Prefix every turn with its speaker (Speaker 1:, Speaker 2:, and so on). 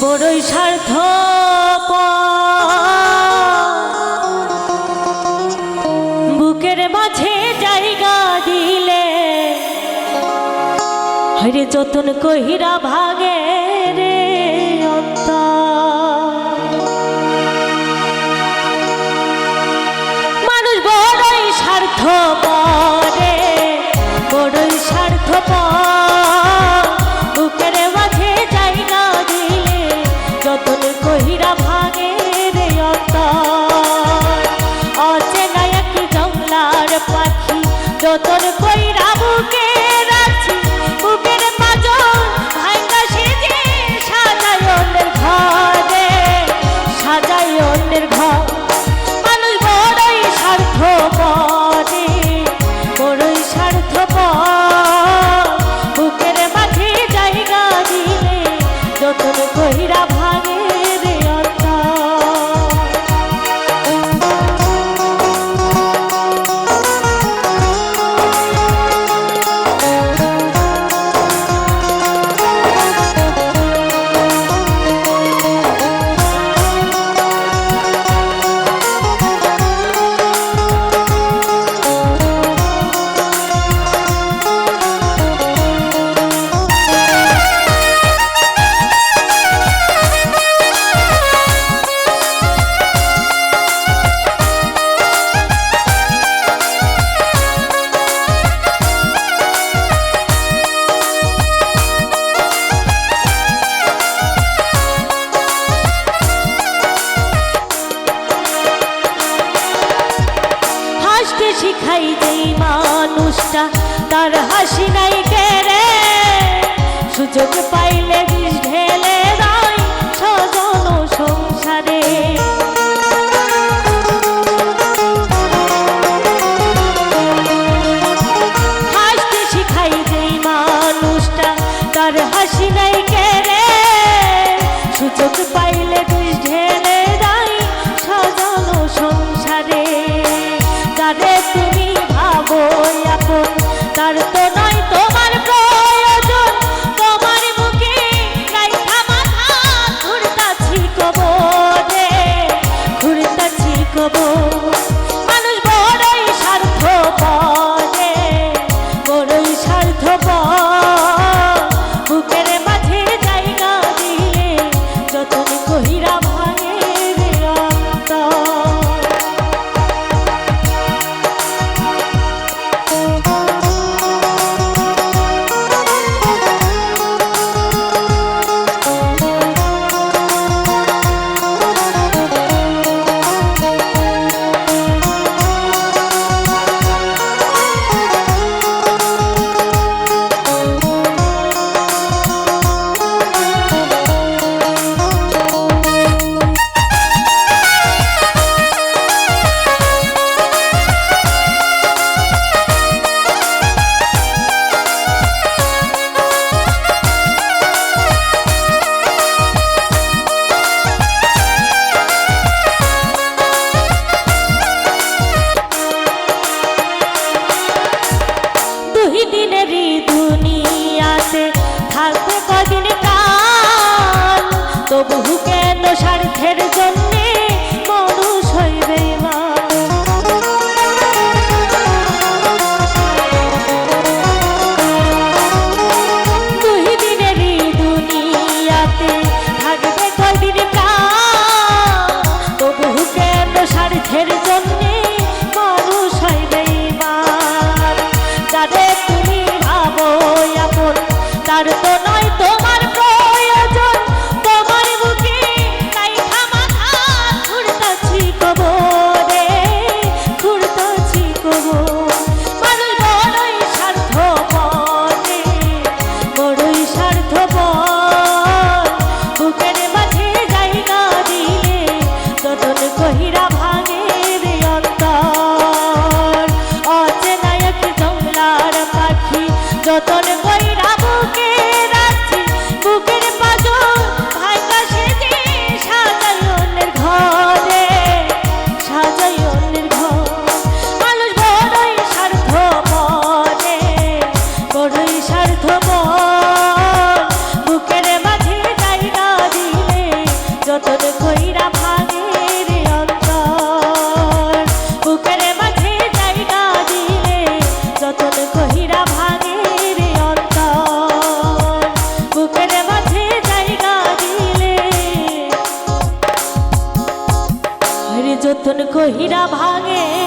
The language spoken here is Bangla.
Speaker 1: বড়ই স্বার্থ বুকের মাঝে জায়গা দিলে হরে যতন কহিরা ভাগে রে মানুষ বড়ই স্বার্থ তোর হাসিটা তার হাসি নাই কেড়ে। সুযোগ পাইলে বিষ ঢেলে সজন সংসারে। তার হাসি নাই কেড়ে। সুযোগ পাইলে lobo rucão কহিরা যতন কহিরা ভাঙে রে অন্তর